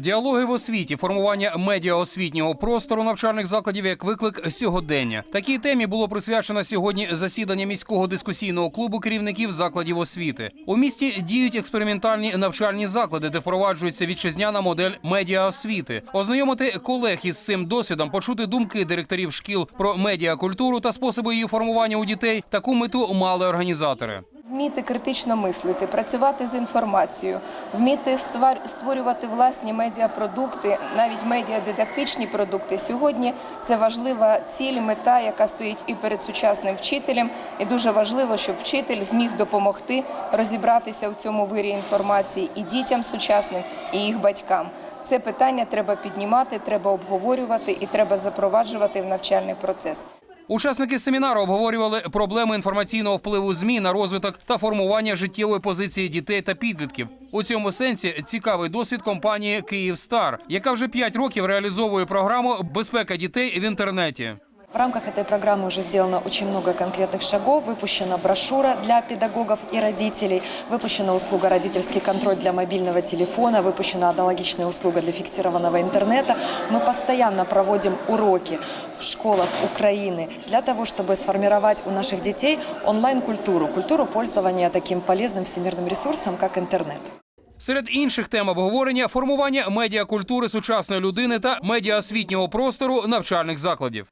Діалоги в освіті, формування медіаосвітнього простору навчальних закладів як виклик сьогодення. Такій темі було присвячено сьогодні засідання міського дискусійного клубу керівників закладів освіти. У місті діють експериментальні навчальні заклади, де впроваджується вітчизняна модель медіаосвіти. Ознайомити колег із цим досвідом, почути думки директорів шкіл про медіакультуру та способи її формування у дітей. Таку мету мали організатори. Вміти критично мислити, працювати з інформацією, вміти створювати власні медіапродукти, навіть медіадидактичні продукти. Сьогодні це важлива ціль, мета, яка стоїть і перед сучасним вчителем. І дуже важливо, щоб вчитель зміг допомогти розібратися в цьому вирі інформації і дітям сучасним, і їх батькам. Це питання треба піднімати, треба обговорювати і треба запроваджувати в навчальний процес. Учасники семінару обговорювали проблеми інформаційного впливу ЗМІ на розвиток та формування життєвої позиції дітей та підлітків. У цьому сенсі цікавий досвід компанії Київстар, яка вже 5 років реалізовує програму Безпека дітей в інтернеті. В рамках этой программы уже сделано очень много конкретных шагов. Выпущена брошюра для педагогов и родителей, выпущена услуга «Родительский контроль» для мобильного телефона, выпущена аналогичная услуга для фиксированного интернета. Мы постоянно проводим уроки в школах Украины для того, чтобы сформировать у наших детей онлайн-культуру, культуру пользования таким полезным всемирным ресурсом, как интернет. Серед інших тем обговорення формування медіакультури сучасної людини та медіаосвітнього простору навчальних закладів.